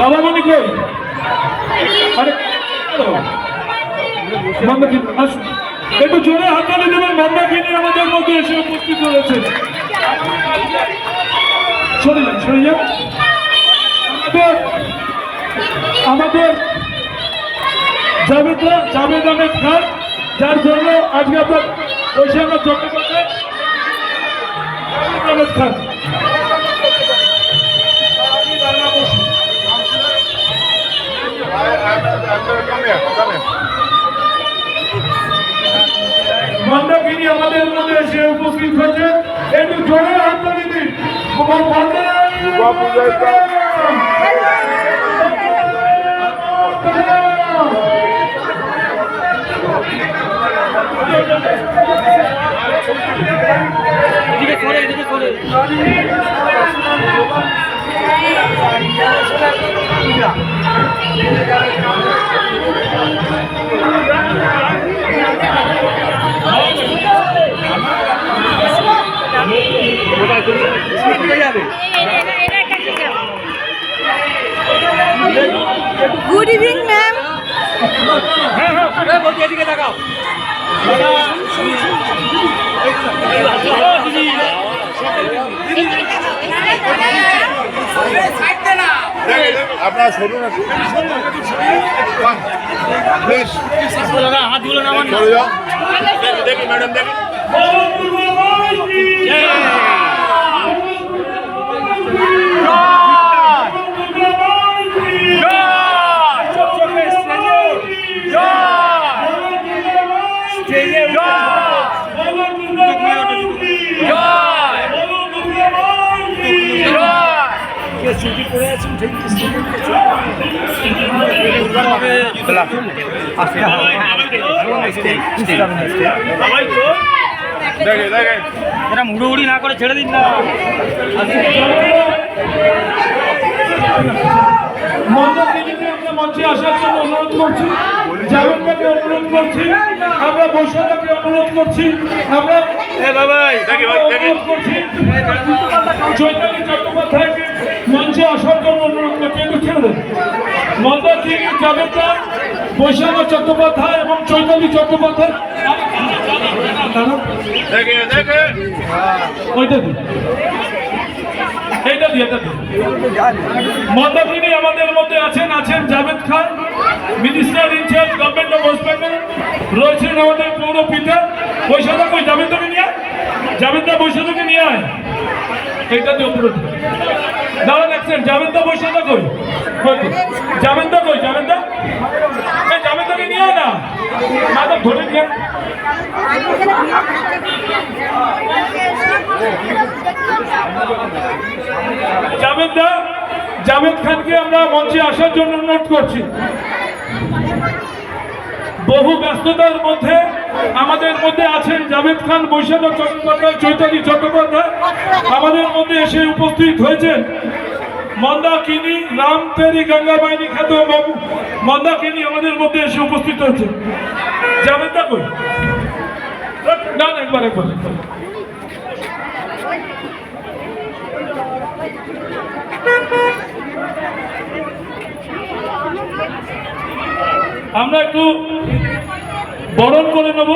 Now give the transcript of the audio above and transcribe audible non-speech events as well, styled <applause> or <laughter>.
বাবা মনি কই? আরে, মন্দাকিনী আসুন একটু জোরে হাততালি দেবেন, মন্দাকিনী আমাদের মধ্যে এসে উপস্থিত হয়েছে আমাদের জাভেদরা জাভেদ আহমেদ খান, যার জন্য আজকে আপনার বৈশাখ চট্টোপাধ্যায় আহমেদ খান। উপস্থিত হয়েছে একটু জোরে হাততালি দিন করে এদিকে করে গুড ইভিনিং ম্যাম আপনারা সরুন প্লিজ নামান দেখি দেখি ম্যাডাম দেখি। দেখে দেখে এরা মুড়োউড়ি না করে ছেড়ে দিন না মঞ্চে আসার জন্য অনুরোধ করছি জাভেদকে অনুরোধ করছি। আমরা বৈশাখাকে অনুরোধ করছি। আমরা অনুরোধ করছি। চৈতালি চট্টোপাধ্যায়কে মঞ্চে আসার জন্য অনুরোধ করছি। একটু ছেড়ে দেন মন্দাকিনী জাভেদা বৈশাখ চট্টোপাধ্যায় এবং চৈতালি চট্টোপাধ্যায়। ওইটা দিন এইটা দিয়ে এটা দিন মন্দাকিনী আমাদের মধ্যে আছেন আছেন Javed Khan. Minister in-charge government of West Bengal রয়েছেন আমাদের পৌর পিতা বৈশাখা কই জাভেদকে নিয়ে আয় জাভেদা বৈশাখকে নিয়ে আয় এইটা দিয়ে উপরে। দাঁড়ান এক সেকেন্ড জাভেদা বৈশাখা কই কই কই? জাভেদা কই জাভেদা এই জাভেদাকে নিয়ে আয় না মাদক ধরে নিয়ে। জাভেদ দা জাভেদ খানকে আমরা মঞ্চে আসার জন্য অনুরোধ করছি। বহু ব্যস্ততার মধ্যে আমাদের মধ্যে আছেন জাভেদ খান, বৈশাখ চট্টোপাধ্যায়, চৈতালি চট্টোপাধ্যায়। আমাদের মধ্যে এসে উপস্থিত হয়েছেন মন্দাকিনী রামতেরি গঙ্গাবাহিনী খ্যাত বাবু। মন্দাকিনী আমাদের মধ্যে এসে উপস্থিত হয়েছে জাভেদ দা কই? না না একবার একবার একবার। <laughs> আমরা একটু বরণ করে নেব।